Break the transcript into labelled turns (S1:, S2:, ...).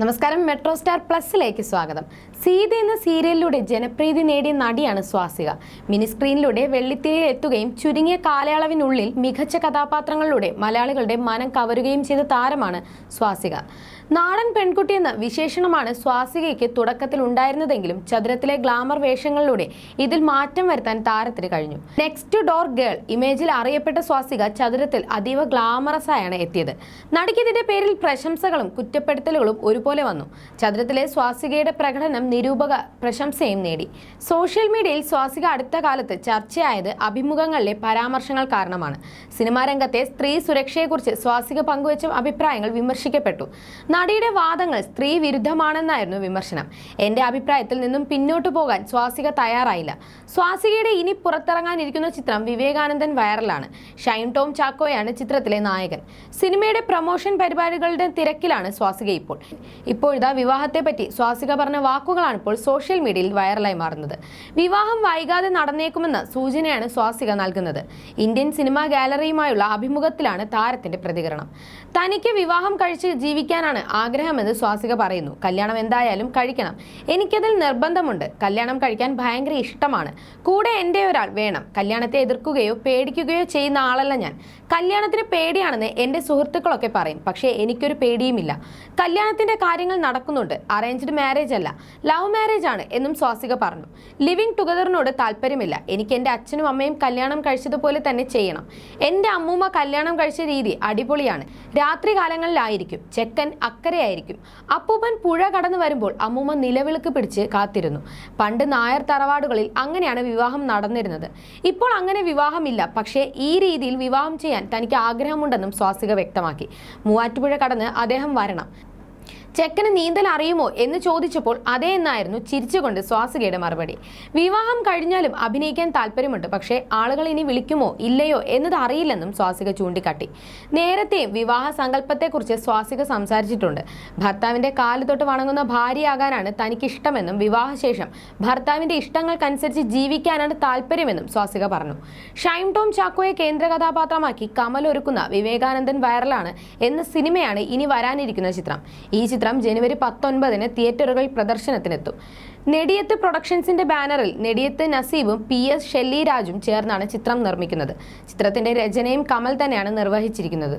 S1: നമസ്കാരം metro star പ്ലസിലേക്ക് സ്വാഗതം. സീത എന്ന സീരിയലിലൂടെ ജനപ്രീതി നേടിയ നടിയാണ് സ്വാസിക. മിനി സ്ക്രീനിലൂടെ വെള്ളിത്തിരയിൽ എത്തുകയും ചുരുങ്ങിയ കാലയളവിനുള്ളിൽ മികച്ച കഥാപാത്രങ്ങളിലൂടെ മലയാളികളുടെ മനം കവരുകയും ചെയ്ത താരമാണ് സ്വാസിക. നാടൻ പെൺകുട്ടി എന്ന വിശേഷണമാണ് സ്വാസികയ്ക്ക് തുടക്കത്തിൽ ഉണ്ടായിരുന്നതെങ്കിലും ചതുരത്തിലെ ഗ്ലാമർ വേഷങ്ങളിലൂടെ ഇതിൽ മാറ്റം വരുത്താൻ താരത്തിന് കഴിഞ്ഞു. നെക്സ്റ്റ് ഡോർ ഗേൾ ഇമേജിൽ അറിയപ്പെട്ട സ്വാസിക ചതുരത്തിൽ അതീവ ഗ്ലാമറസ് ആയാണ് എത്തിയത്. നടിക്കതിന്റെ പേരിൽ പ്രശംസകളും കുറ്റപ്പെടുത്തലുകളും ഒരുപോലെ വന്നു. ചതുരത്തിലെ സ്വാസികയുടെ പ്രകടനം നിരൂപക പ്രശംസയും നേടി. സോഷ്യൽ മീഡിയയിൽ സ്വാസിക അടുത്ത കാലത്ത് ചർച്ചയായത് അഭിമുഖങ്ങളിലെ പരാമർശങ്ങൾ കാരണമാണ്. സിനിമാ രംഗത്തെ സ്ത്രീ സുരക്ഷയെക്കുറിച്ച് സ്വാസിക പങ്കുവച്ച അഭിപ്രായങ്ങൾ വിമർശിക്കപ്പെട്ടു. നടിയുടെ വാദങ്ങൾ സ്ത്രീ വിരുദ്ധമാണെന്നായിരുന്നു വിമർശനം. എന്റെ അഭിപ്രായത്തിൽ നിന്നും പിന്നോട്ടു പോകാൻ സ്വാസിക തയ്യാറായില്ല. സ്വാസികയുടെ ഇനി പുറത്തിറങ്ങാനിരിക്കുന്ന ചിത്രം വിവേകാനന്ദൻ വൈറലാണ്. ഷൈൻ ടോം ചാക്കോയാണ് ചിത്രത്തിലെ നായകൻ. സിനിമയുടെ പ്രൊമോഷൻ പരിപാടികളുടെ തിരക്കിലാണ് സ്വാസിക ഇപ്പോൾ. ഇപ്പോഴിതാ വിവാഹത്തെ പറ്റി സ്വാസിക പറഞ്ഞ വാക്കുകളാണ് ഇപ്പോൾ സോഷ്യൽ മീഡിയയിൽ വൈറലായി മാറുന്നത്. വിവാഹം വൈകാതെ നടന്നേക്കുമെന്ന സൂചനയാണ് സ്വാസിക നൽകുന്നത്. ഇന്ത്യൻ സിനിമാ ഗാലറിയുമായുള്ള അഭിമുഖത്തിലാണ് താരത്തിന്റെ പ്രതികരണം. തനിക്ക് വിവാഹം കഴിച്ച് ജീവിക്കാനാണ് ആഗ്രഹമെന്ന് സ്വാസിക പറയുന്നു. കല്യാണം എന്തായാലും കഴിക്കണം. എനിക്കതിൽ നിർബന്ധമുണ്ട്. കല്യാണം കഴിക്കാൻ ഭയങ്കര ഇഷ്ടമാണ്. കൂടെ എന്റെ ഒരാൾ വേണം. കല്യാണത്തെ എതിർക്കുകയോ പേടിക്കുകയോ ചെയ്യുന്ന ആളല്ല ഞാൻ. കല്യാണത്തിന് പേടിയാണെന്ന് എന്റെ സുഹൃത്തുക്കളൊക്കെ പറയും. പക്ഷേ എനിക്കൊരു പേടിയുമില്ല. കല്യാണത്തിന്റെ കാര്യങ്ങൾ നടക്കുന്നുണ്ട്. അറേഞ്ച്ഡ് മാരേജ് അല്ല. ലവ് മാരേജ് ആണ് എന്നും സ്വാസിക പറഞ്ഞു. ലിവിംഗ് ടുഗദറിനോട് താല്പര്യമില്ല. എനിക്ക് എന്റെ അച്ഛനും അമ്മയും കല്യാണം കഴിച്ചതുപോലെ തന്നെ ചെയ്യണം. എന്റെ അമ്മൂമ്മ കല്യാണം കഴിച്ച രീതി അടിപൊളിയാണ്. രാത്രി കാലങ്ങളിലായിരിക്കും. ചെക്കൻ അക്കരയായിരിക്കും. അപ്പൂപ്പൻ പുഴ കടന്നു വരുമ്പോൾ അമ്മൂമ്മ നിലവിളക്ക് പിടിച്ച് കാത്തിരുന്നു. പണ്ട് നായർ തറവാടുകളിൽ അങ്ങനെയാണ് വിവാഹം നടന്നിരുന്നത്. ഇപ്പോൾ അങ്ങനെ വിവാഹമില്ല. പക്ഷേ ഈ രീതിയിൽ വിവാഹം ചെയ്യാൻ തനിക്ക് ആഗ്രഹമുണ്ടെന്നും സ്വാസിക വ്യക്തമാക്കി. മൂവാറ്റുപുഴ കടന്ന് അദ്ദേഹം വരണം. ചെക്കന് നീന്തൽ അറിയുമോ എന്ന് ചോദിച്ചപ്പോൾ അതേ എന്നായിരുന്നു ചിരിച്ചുകൊണ്ട് സ്വാസികയുടെ മറുപടി. വിവാഹം കഴിഞ്ഞാലും അഭിനയിക്കാൻ താല്പര്യമുണ്ട് പക്ഷേ ആളുകൾ ഇനി വിളിക്കുമോ ഇല്ലയോ എന്നത് അറിയില്ലെന്നും സ്വാസിക ചൂണ്ടിക്കാട്ടി. നേരത്തെയും വിവാഹ സങ്കല്പത്തെക്കുറിച്ച് സ്വാസിക സംസാരിച്ചിട്ടുണ്ട്. ഭർത്താവിന്റെ കാൽ തൊട്ട് വണങ്ങുന്ന ഭാര്യയാകാനാണ് തനിക്കിഷ്ടമെന്നും വിവാഹശേഷം ഭർത്താവിന്റെ ഇഷ്ടങ്ങൾക്കനുസരിച്ച് ജീവിക്കാനാണ് താല്പര്യമെന്നും സ്വാസിക പറഞ്ഞു. ഷൈം ടോം ചാക്കോയെ കേന്ദ്ര കഥാപാത്രമാക്കി കമൽ ഒരുക്കുന്ന വിവേകാനന്ദൻ വൈറലാണ് എന്ന സിനിമയാണ് ഇനി വരാനിരിക്കുന്ന ചിത്രം. ഈ ചിത്രം ജനുവരി പത്തൊൻപതിന് തിയേറ്ററുകളിൽ പ്രദർശനത്തിനെത്തും. നെടിയത്ത് പ്രൊഡക്ഷൻസിന്റെ ബാനറിൽ നെടിയത്ത് നസീബും പി എസ് ഷെല്ലി രാജും ചേർന്നാണ് ചിത്രം നിർമ്മിക്കുന്നത്. ചിത്രത്തിന്റെ രചനയും കമൽ തന്നെയാണ് നിർവഹിച്ചിരിക്കുന്നത്.